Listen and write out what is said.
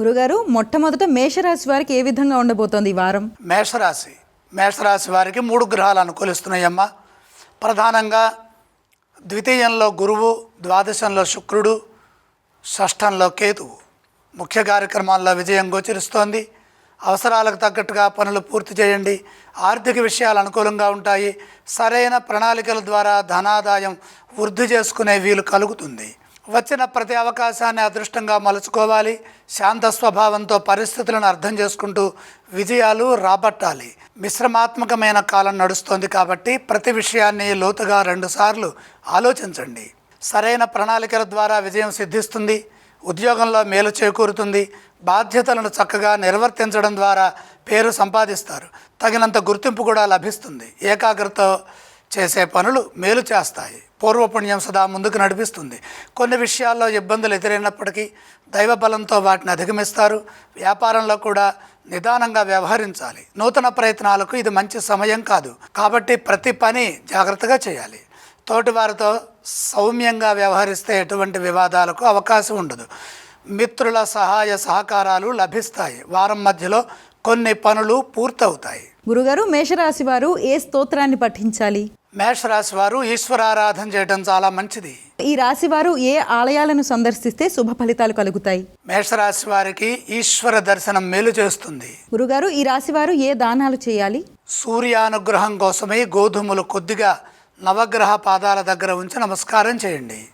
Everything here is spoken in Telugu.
గురుగారు మొట్టమొదట మేషరాశి వారికి ఏ విధంగా ఉండబోతోంది ఈ వారం? మేషరాశి. మేషరాశి వారికి మూడు గ్రహాలు అనుకూలిస్తున్నాయమ్మా. ప్రధానంగా ద్వితీయంలో గురువు ద్వాదశంలో శుక్రుడు షష్ఠంలో కేతువు. ముఖ్య కార్యక్రమాల్లో విజయం గోచరిస్తోంది. అవసరాలకు తగ్గట్టుగా పనులు పూర్తి చేయండి. ఆర్థిక విషయాలు అనుకూలంగా ఉంటాయి. సరైన ప్రణాళికల ద్వారా ధనాదాయం వృద్ధి చేసుకునే వీలు కలుగుతుంది. వచ్చిన ప్రతి అవకాశాన్ని అదృష్టంగా మలుచుకోవాలి. శాంత స్వభావంతో పరిస్థితులను అర్థం చేసుకుంటూ విజయాలు రాబట్టాలి. మిశ్రమాత్మకమైన కాలం నడుస్తోంది కాబట్టి ప్రతి విషయాన్ని లోతుగా రెండుసార్లు ఆలోచించండి. సరైన ప్రణాళికల ద్వారా విజయం సిద్ధిస్తుంది. ఉద్యోగంలో మేలు చేకూరుతుంది. బాధ్యతలను చక్కగా నిర్వర్తించడం ద్వారా పేరు సంపాదిస్తారు. తగినంత గుర్తింపు కూడా లభిస్తుంది. ఏకాగ్రత చేసే పనులు మేలు చేస్తాయి. పూర్వపుణ్యం సదా ముందుకు నడిపిస్తుంది. కొన్ని విషయాల్లో ఇబ్బందులు ఎదురైనప్పటికీ దైవ బలంతో వాటిని అధిగమిస్తారు. వ్యాపారంలో కూడా నిదానంగా వ్యవహరించాలి. నూతన ప్రయత్నాలకు ఇది మంచి సమయం కాదు. కాబట్టి ప్రతి పని జాగ్రత్తగా చేయాలి. తోటివారితో సౌమ్యంగా వ్యవహరిస్తే ఎటువంటి వివాదాలకు అవకాశం ఉండదు. మిత్రుల సహాయ సహకారాలు లభిస్తాయి. వారం మధ్యలో కొన్ని పనులు పూర్తవుతాయి. గురుగారు మేషరాశి వారు ఏ స్తోత్రాన్ని పఠించాలి? మేషరాశి వారు ఈశ్వరారాధన చేయడం చాలా మంచిది. ఈ రాశి వారు ఏ ఆలయాలను సందర్శిస్తే శుభ ఫలితాలు కలుగుతాయి? మేషరాశి వారికి ఈశ్వర దర్శనం మేలు చేస్తుంది. గురుగారు ఈ రాశి వారు ఏ దానాలు చేయాలి? సూర్యానుగ్రహం కోసమై గోధుమలు కొద్దిగా నవగ్రహ పాదాల దగ్గర ఉంచి నమస్కారం చేయండి.